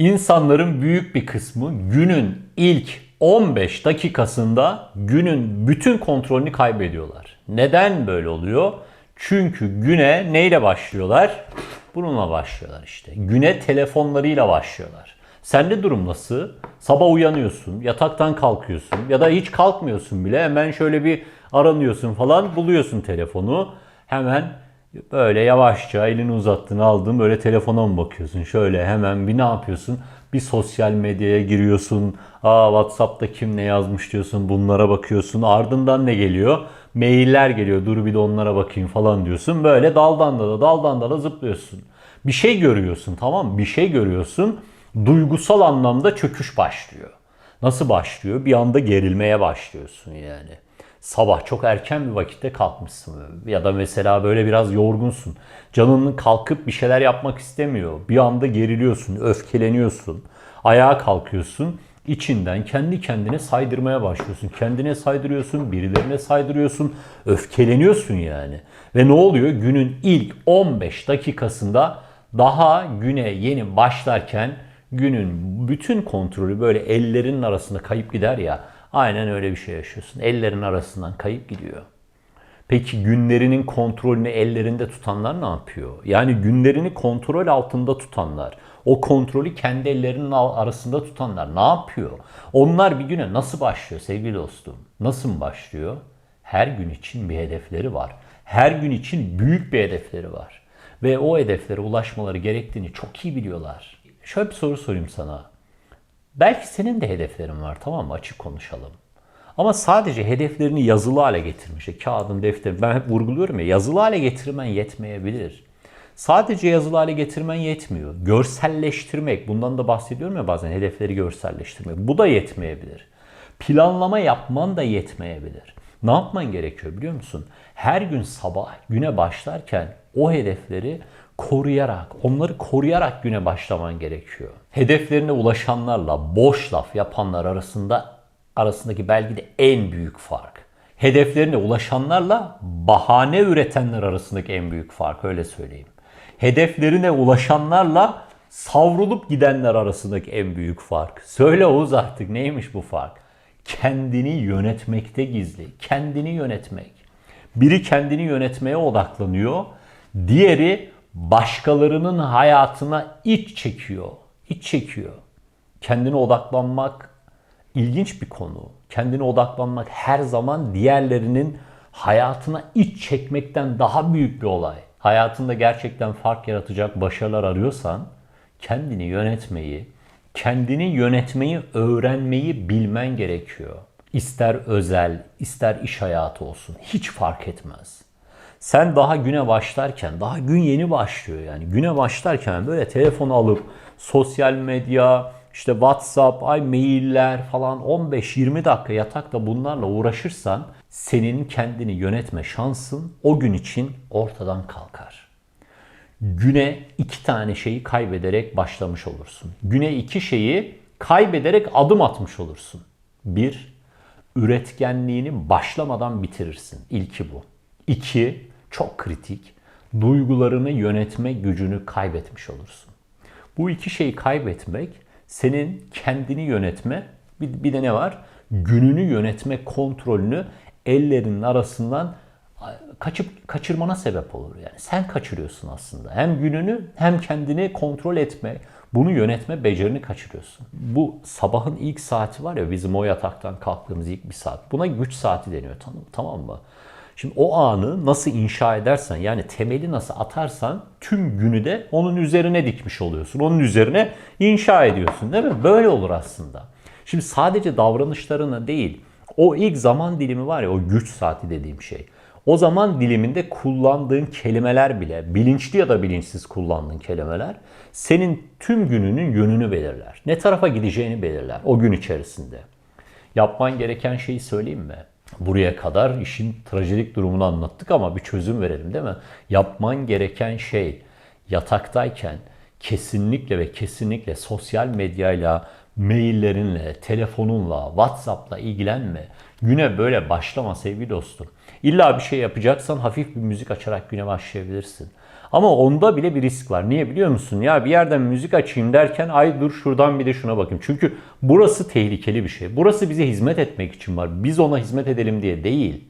İnsanların büyük bir kısmı günün ilk 15 dakikasında günün bütün kontrolünü kaybediyorlar. Neden böyle oluyor? Çünkü güne neyle başlıyorlar? Bununla başlıyorlar işte. Güne telefonlarıyla başlıyorlar. Sende durum nasıl? Sabah uyanıyorsun, yataktan kalkıyorsun ya da hiç kalkmıyorsun bile. Hemen şöyle bir aranıyorsun falan, buluyorsun telefonu. Hemen böyle yavaşça elini uzattın aldın böyle telefona mı bakıyorsun? Şöyle hemen bir ne yapıyorsun? Bir sosyal medyaya giriyorsun. Aa WhatsApp'ta kim ne yazmış diyorsun. Bunlara bakıyorsun. Ardından ne geliyor? Mailler geliyor. Dur bir de onlara bakayım falan diyorsun. Böyle daldan dala daldan dala zıplıyorsun. Bir şey görüyorsun tamam? Bir şey görüyorsun. Duygusal anlamda çöküş başlıyor. Nasıl başlıyor? Bir anda gerilmeye başlıyorsun yani. Sabah çok erken bir vakitte kalkmışsın ya da mesela böyle biraz yorgunsun. Canının kalkıp bir şeyler yapmak istemiyor. Bir anda geriliyorsun, öfkeleniyorsun. Ayağa kalkıyorsun. İçinden kendi kendine saydırmaya başlıyorsun. Kendine saydırıyorsun, birilerine saydırıyorsun. Öfkeleniyorsun yani. Ve ne oluyor? Günün ilk 15 dakikasında daha güne yeni başlarken günün bütün kontrolü böyle ellerinin arasında kayıp gider ya. Aynen öyle bir şey yaşıyorsun. Ellerin arasından kayıp gidiyor. Peki günlerinin kontrolünü ellerinde tutanlar ne yapıyor? Yani günlerini kontrol altında tutanlar, o kontrolü kendi ellerinin arasında tutanlar ne yapıyor? Onlar bir güne nasıl başlıyor sevgili dostum? Nasıl başlıyor? Her gün için bir hedefleri var. Her gün için büyük bir hedefleri var. Ve o hedeflere ulaşmaları gerektiğini çok iyi biliyorlar. Şöyle bir soru sorayım sana. Belki senin de hedeflerin var tamam mı? Açık konuşalım. Ama sadece hedeflerini yazılı hale getirmiş. E, kağıdın, defterin ben hep vurguluyorum ya yazılı hale getirmen yetmeyebilir. Sadece yazılı hale getirmen yetmiyor. Görselleştirmek, bundan da bahsediyorum ya bazen hedefleri görselleştirmek. Bu da yetmeyebilir. Planlama yapman da yetmeyebilir. Ne yapman gerekiyor biliyor musun? Her gün sabah güne başlarken o hedefleri koruyarak, onları koruyarak güne başlaman gerekiyor. Hedeflerine ulaşanlarla boş laf yapanlar arasında arasındaki belki de en büyük fark. Hedeflerine ulaşanlarla bahane üretenler arasındaki en büyük fark öyle söyleyeyim. Hedeflerine ulaşanlarla savrulup gidenler arasındaki en büyük fark. Söyle Oğuz artık neymiş bu fark? Kendini yönetmekte gizli. Kendini yönetmek. Biri kendini yönetmeye odaklanıyor. Diğeri başkalarının hayatına iç çekiyor. İç çekiyor. Kendine odaklanmak ilginç bir konu. Kendine odaklanmak her zaman diğerlerinin hayatına iç çekmekten daha büyük bir olay. Hayatında gerçekten fark yaratacak başarılar arıyorsan kendini yönetmeyi, kendini yönetmeyi öğrenmeyi bilmen gerekiyor. İster özel, ister iş hayatı olsun hiç fark etmez. Sen daha güne başlarken, daha gün yeni başlıyor yani. Güne başlarken böyle telefonu alıp sosyal medya, işte WhatsApp, ay mailler falan 15-20 dakika yatakta bunlarla uğraşırsan senin kendini yönetme şansın o gün için ortadan kalkar. Güne iki tane şeyi kaybederek başlamış olursun. Güne iki şeyi kaybederek adım atmış olursun. Bir, üretkenliğini başlamadan bitirirsin. İlki bu. İki, çok kritik, duygularını yönetme gücünü kaybetmiş olursun. Bu iki şeyi kaybetmek senin kendini yönetme, bir, bir de ne var? Gününü yönetme kontrolünü ellerinin arasından kaçıp kaçırmana sebep olur yani. Sen kaçırıyorsun aslında. Hem gününü hem kendini kontrol etme, bunu yönetme becerini kaçırıyorsun. Bu sabahın ilk saati var ya bizim o yataktan kalktığımız ilk bir saat. Buna güç saati deniyor tamam, mı? Şimdi o anı nasıl inşa edersen yani temeli nasıl atarsan tüm günü de onun üzerine dikmiş oluyorsun. Onun üzerine inşa ediyorsun değil mi? Böyle olur aslında. Şimdi sadece davranışlarına değil o ilk zaman dilimi var ya o güç saati dediğim şey. O zaman diliminde kullandığın kelimeler bile bilinçli ya da bilinçsiz kullandığın kelimeler senin tüm gününün yönünü belirler. Ne tarafa gideceğini belirler o gün içerisinde. Yapman gereken şeyi söyleyeyim mi? Buraya kadar işin trajedik durumunu anlattık ama bir çözüm verelim değil mi? Yapman gereken şey yataktayken kesinlikle ve kesinlikle sosyal medyayla, maillerinle, telefonunla, WhatsApp'la ilgilenme. Güne böyle başlama sevgili dostum. İlla bir şey yapacaksan hafif bir müzik açarak güne başlayabilirsin. Ama onda bile bir risk var. Niye biliyor musun? Ya bir yerden müzik açayım derken ay dur şuradan bir de şuna bakayım. Çünkü burası tehlikeli bir şey. Burası bize hizmet etmek için var. Biz ona hizmet edelim diye değil.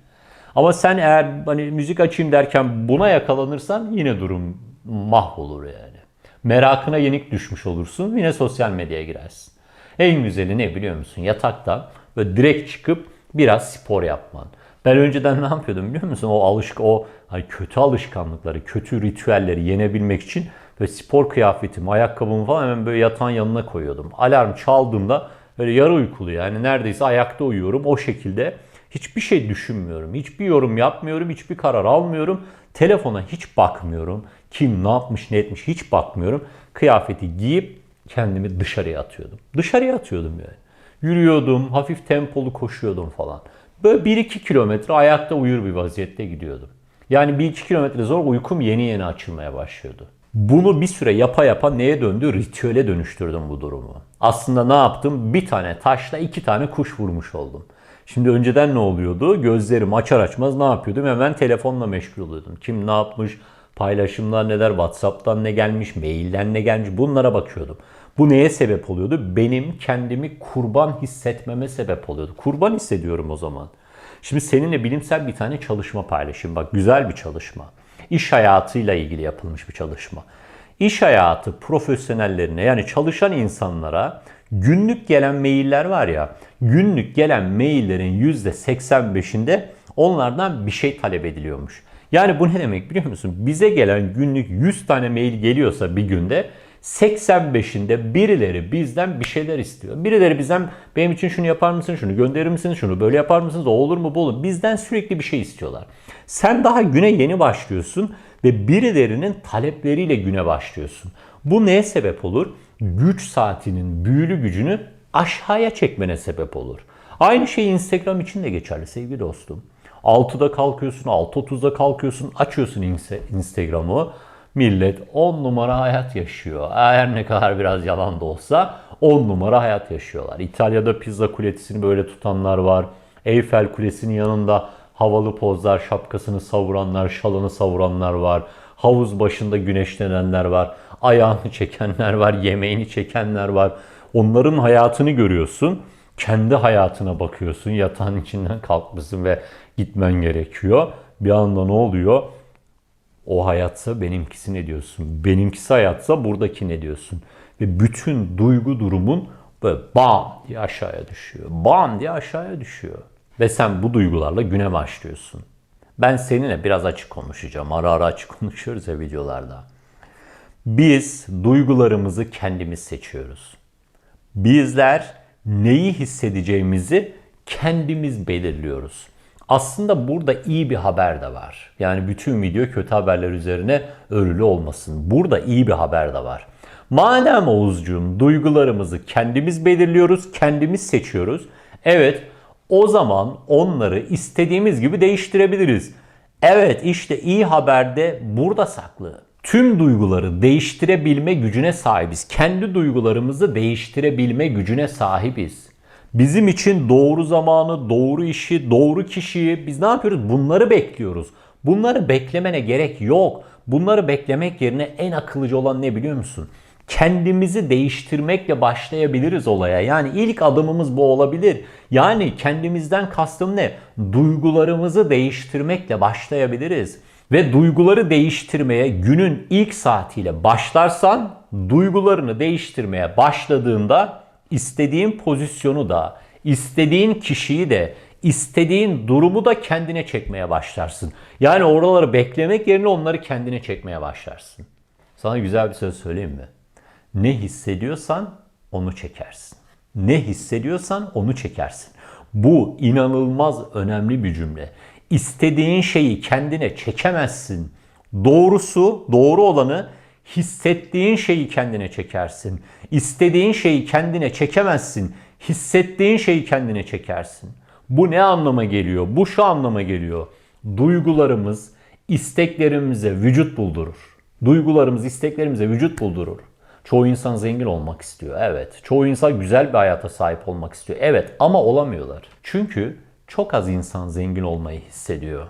Ama sen eğer hani müzik açayım derken buna yakalanırsan yine durum mahvolur yani. Merakına yenik düşmüş olursun. Yine sosyal medyaya girersin. En güzeli ne biliyor musun? Yatakta böyle direkt çıkıp biraz spor yapman. Ben önceden ne yapıyordum biliyor musun? O alışk o hani kötü alışkanlıkları, kötü ritüelleri yenebilmek için böyle spor kıyafetimi, ayakkabımı falan hemen böyle yatağın yanına koyuyordum. Alarm çaldığında böyle yarı uykulu yani neredeyse ayakta uyuyorum o şekilde. Hiçbir şey düşünmüyorum. Hiçbir yorum yapmıyorum. Hiçbir karar almıyorum. Telefona hiç bakmıyorum. Kim ne yapmış ne etmiş hiç bakmıyorum. Kıyafeti giyip kendimi dışarıya atıyordum. Dışarıya atıyordum yani. Yürüyordum, hafif tempolu koşuyordum falan. Böyle 1-2 kilometre ayakta uyur bir vaziyette gidiyordum. Yani 1-2 kilometre zor uykum yeni yeni açılmaya başlıyordu. Bunu bir süre yapa yapa neye döndü? Ritüele dönüştürdüm bu durumu. Aslında ne yaptım? Bir tane taşla iki tane kuş vurmuş oldum. Şimdi önceden ne oluyordu? Gözlerim açar açmaz ne yapıyordum? Hemen telefonla meşgul oluyordum. Kim ne yapmış? Paylaşımlar neler? Whatsapp'tan ne gelmiş? Mailden ne gelmiş? Bunlara bakıyordum. Bu neye sebep oluyordu? Benim kendimi kurban hissetmeme sebep oluyordu. Kurban hissediyorum o zaman. Şimdi seninle bilimsel bir tane çalışma paylaşayım. Bak güzel bir çalışma. İş hayatıyla ilgili yapılmış bir çalışma. İş hayatı profesyonellerine yani çalışan insanlara günlük gelen mailler var ya, günlük gelen maillerin %85'inde onlardan bir şey talep ediliyormuş. Yani bu ne demek biliyor musun? Bize gelen günlük 100 tane mail geliyorsa bir günde 85'inde birileri bizden bir şeyler istiyor. Birileri bizden benim için şunu yapar mısın, şunu gönderir misiniz, şunu böyle yapar mısınız, o olur mu bu olur. Bizden sürekli bir şey istiyorlar. Sen daha güne yeni başlıyorsun ve birilerinin talepleriyle güne başlıyorsun. Bu neye sebep olur? Güç saatinin büyülü gücünü aşağıya çekmene sebep olur. Aynı şey Instagram için de geçerli sevgili dostum. 6'da kalkıyorsun, 6.30'da kalkıyorsun, açıyorsun Instagram'ı. Millet 10 numara hayat yaşıyor. Eğer ne kadar biraz yalan da olsa 10 numara hayat yaşıyorlar. İtalya'da Pizza Kulesi'ni böyle tutanlar var. Eyfel Kulesi'nin yanında havalı pozlar, şapkasını savuranlar, şalını savuranlar var. Havuz başında güneşlenenler var. Ayağını çekenler var, yemeğini çekenler var. Onların hayatını görüyorsun. Kendi hayatına bakıyorsun. Yatağın içinden kalkmışsın ve gitmen gerekiyor. Bir anda ne oluyor? O hayatsa benimkisi ne diyorsun? Benimkisi hayatsa buradaki ne diyorsun? Ve bütün duygu durumun böyle bam diye aşağıya düşüyor. Bam diye aşağıya düşüyor. Ve sen bu duygularla güne başlıyorsun. Ben seninle biraz açık konuşacağım. Ara ara açık konuşuyoruz ya videolarda. Biz duygularımızı kendimiz seçiyoruz. Bizler neyi hissedeceğimizi kendimiz belirliyoruz. Aslında burada iyi bir haber de var. Yani bütün video kötü haberler üzerine örülü olmasın. Burada iyi bir haber de var. Madem Oğuzcuğum duygularımızı kendimiz belirliyoruz, kendimiz seçiyoruz. Evet o zaman onları istediğimiz gibi değiştirebiliriz. Evet işte iyi haber de burada saklı. Tüm duyguları değiştirebilme gücüne sahibiz. Kendi duygularımızı değiştirebilme gücüne sahibiz. Bizim için doğru zamanı, doğru işi, doğru kişiyi biz ne yapıyoruz? Bunları bekliyoruz. Bunları beklemene gerek yok. Bunları beklemek yerine en akıllıca olan ne biliyor musun? Kendimizi değiştirmekle başlayabiliriz olaya. Yani ilk adımımız bu olabilir. Yani kendimizden kastım ne? Duygularımızı değiştirmekle başlayabiliriz. Ve duyguları değiştirmeye günün ilk saatiyle başlarsan duygularını değiştirmeye başladığında istediğin pozisyonu da, istediğin kişiyi de, istediğin durumu da kendine çekmeye başlarsın. Yani oraları beklemek yerine onları kendine çekmeye başlarsın. Sana güzel bir söz söyleyeyim mi? Ne hissediyorsan onu çekersin. Ne hissediyorsan onu çekersin. Bu inanılmaz önemli bir cümle. İstediğin şeyi kendine çekemezsin. Doğrusu, doğru olanı hissettiğin şeyi kendine çekersin. İstediğin şeyi kendine çekemezsin. Hissettiğin şeyi kendine çekersin. Bu ne anlama geliyor? Bu şu anlama geliyor. Duygularımız isteklerimize vücut buldurur. Duygularımız isteklerimize vücut buldurur. Çoğu insan zengin olmak istiyor. Evet. Çoğu insan güzel bir hayata sahip olmak istiyor. Evet ama olamıyorlar. Çünkü çok az insan zengin olmayı hissediyor.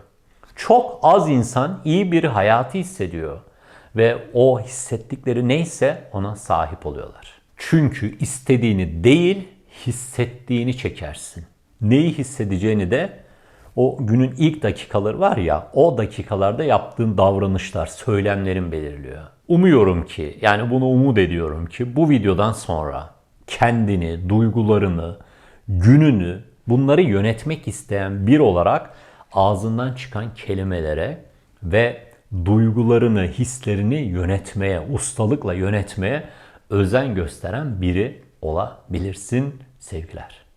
Çok az insan iyi bir hayatı hissediyor. Ve o hissettikleri neyse ona sahip oluyorlar. Çünkü istediğini değil, hissettiğini çekersin. Neyi hissedeceğini de o günün ilk dakikaları var ya, o dakikalarda yaptığın davranışlar, söylemlerin belirliyor. Umuyorum ki, yani bunu umut ediyorum ki bu videodan sonra kendini, duygularını, gününü, bunları yönetmek isteyen bir olarak ağzından çıkan kelimelere ve duygularını, hislerini yönetmeye, ustalıkla yönetmeye özen gösteren biri olabilirsin sevgiler.